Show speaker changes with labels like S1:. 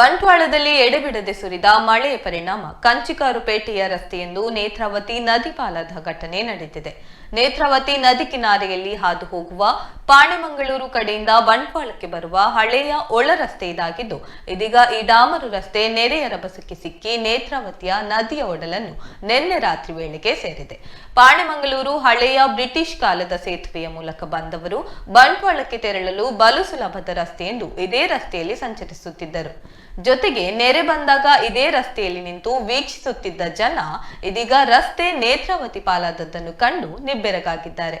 S1: ಬಂಟ್ವಾಳದಲ್ಲಿ ಎಡೆಬಿಡದೆ ಸುರಿದ ಮಳೆಯ ಪರಿಣಾಮ ಕಂಚಿಕಾರುಪೇಟೆಯ ರಸ್ತೆಯೆಂದು ನೇತ್ರಾವತಿ ನದಿ ಪಾಲದ ಘಟನೆ ನಡೆದಿದೆ. ನೇತ್ರಾವತಿ ನದಿ ಕಿನಾರೆಯಲ್ಲಿ ಹಾದು ಹೋಗುವ ಪಾಣೆಮಂಗಳೂರು ಕಡೆಯಿಂದ ಬಂಟ್ವಾಳಕ್ಕೆ ಬರುವ ಹಳೆಯ ಒಳ ರಸ್ತೆ ಇದಾಗಿದ್ದು, ಇದೀಗ ಈ ಡಾಮರು ರಸ್ತೆ ನೆರೆಯ ರಭಸಕ್ಕೆ ಸಿಕ್ಕಿ ನೇತ್ರಾವತಿಯ ನದಿಯ ಒಡಲನ್ನು ನಿನ್ನೆ ರಾತ್ರಿ ವೇಳೆಗೆ ಸೇರಿದೆ. ಪಾಣೆಮಂಗಳೂರು ಹಳೆಯ ಬ್ರಿಟಿಷ್ ಕಾಲದ ಸೇತುವೆಯ ಮೂಲಕ ಬಂದವರು ಬಂಟ್ವಾಳಕ್ಕೆ ತೆರಳಲು ಬಲು ಸುಲಭದ ರಸ್ತೆ ಎಂದು ಇದೇ ರಸ್ತೆಯಲ್ಲಿ ಸಂಚರಿಸುತ್ತಿದ್ದರು. ಜೊತೆಗೆ ನೆರೆ ಬಂದಾಗ ಇದೇ ರಸ್ತೆಯಲ್ಲಿ ನಿಂತು ವೀಕ್ಷಿಸುತ್ತಿದ್ದ ಜನ ಇದೀಗ ರಸ್ತೆ ನೇತ್ರಾವತಿ ಪಾಲಾದದ್ದನ್ನು ಕಂಡು ನಿಬ್ಬೆರಗಾಗಿದ್ದಾರೆ.